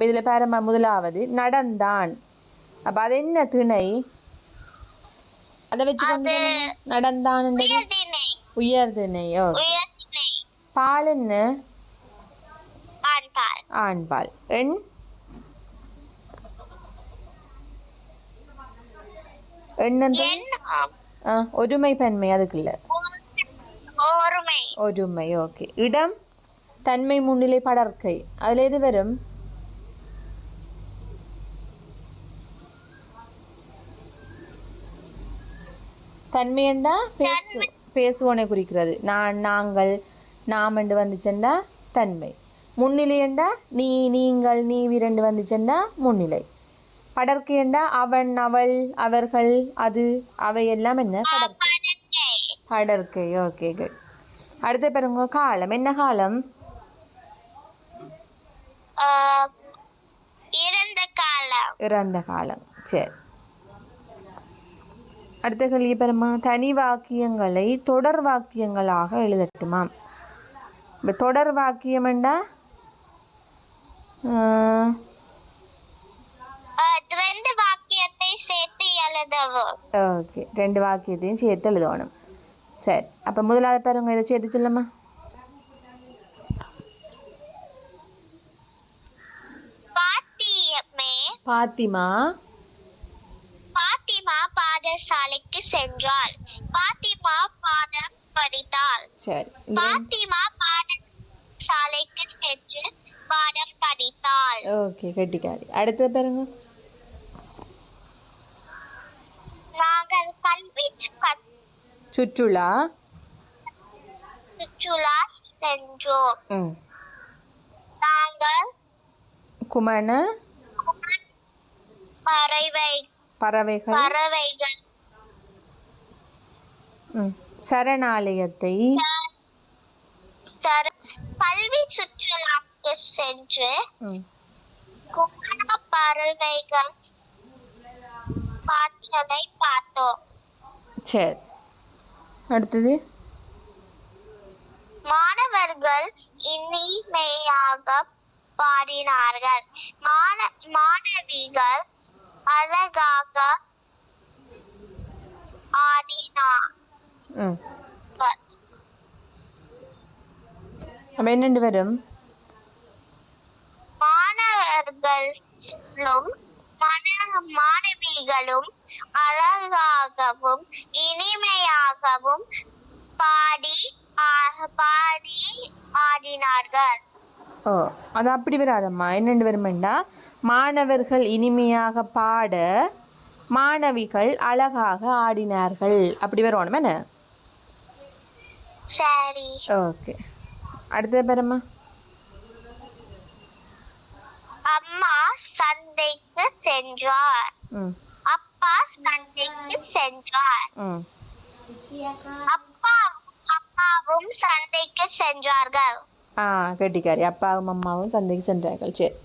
இப்போ இதில் பாருமா முதலாவது நடந்தான். அப்போ அது என்ன திணை? அதை வச்சு. நடந்தான் உயர் திணை. ஓ. உயர்திணை பால் என்ன? ஆண்பால் எண்? எண்ணன்று எண் ஆம். ஆ ஒருமை பன்மை அதுக்குள்ள. ஒருமை. ஓகே. இடம்? தன்மை முன்னிலை படர்க்கை அதில் எது வரும்? தன்மை என்றா பேசு பேசுவோனை குறிக்கிறது. நான் நாங்கள் நாம் என்று வந்துச்சுண்டா தன்மை. முன்னிலை என்றா நீ நீங்கள் நீ விரண்டு வந்துச்சுண்டா முன்னிலை. படர்க்கை என்றா அவன் அவள் அவர்கள் அது அவை எல்லாம் என்ன? படர்க்கை படற்கை. படர்க்கை ஓகே குட். அடுத்த பாருங்க காலம். என்ன காலம்? இறந்த காலம். இறந்த காலம். சரி. அடுத்த கேள்வி பெருமா தனி வாக்கியங்களை தொடர் வாக்கியங்களாக எழுதட்டுமாம் இப்போ தொடர் வாக்கியம்ண்டா ஆஹ், ரெண்டு வாக்கியத்தை சேர்த்து எழுதவும். ஓகே ரெண்டு வாக்கியத்தையும் சேர்த்து எழுதணும். சரி அப்போ முதலாவது பாருங்க இதை சேர்த்து சொல்லுமா? பாத்திமா பாடசாலைக்கு சென்றாள். பாத்திமா பாடம் படித்தாள். பாத்திமா பாடசாலைக்கு சென்று பாடம் படித்தாள். ஓகே கட்டிக்காரி அடுத்தது பாருங்க. நாங்கள் கல்வி சுற்றுலா? சுற்றுலா சென்றோம். நாங்கள் குமண? குமரன் பறவை பறவைகள். பறவைகள். சரணாலயத்தை. சர கல்வி சுற்றுலாக்கு சென்று குமர பறவைகள் காற்றலை பார்த்தோம். சரி. அடுத்தது. மாணவர்கள் இனிமையாக பாடினார்கள். மாண மாணவிகள் அழகாக ஆடினார்கள் ம். அப்போ என்னெண்டு வரும்? மாணவர்களும் மாணவிகளும் அழகாகவும் இனிமையாகவும் பாடி பாடி ஆடினார்கள். ஓ அது அப்படி வராதம்மா. என்னெண்டு வருமெண்டா? மாணவர்கள் இனிமையாக பாட மாணவிகள் அழகாக ஆடினார்கள். அப்படி வரணும் என்ன? சரி. ஓகே. அடுத்தது பாரும்மா. அம்மா சந்தைக்கு சென்றார். அப்பா சந்தைக்கு சென்றார். அப்பா அம்மாவும் சந்தைக்கு சென்றார்கள். ஆ கெட்டிக்காரி அப்பாவும் அம்மாவும் சந்தைக்கு சென்றார்கள் சரி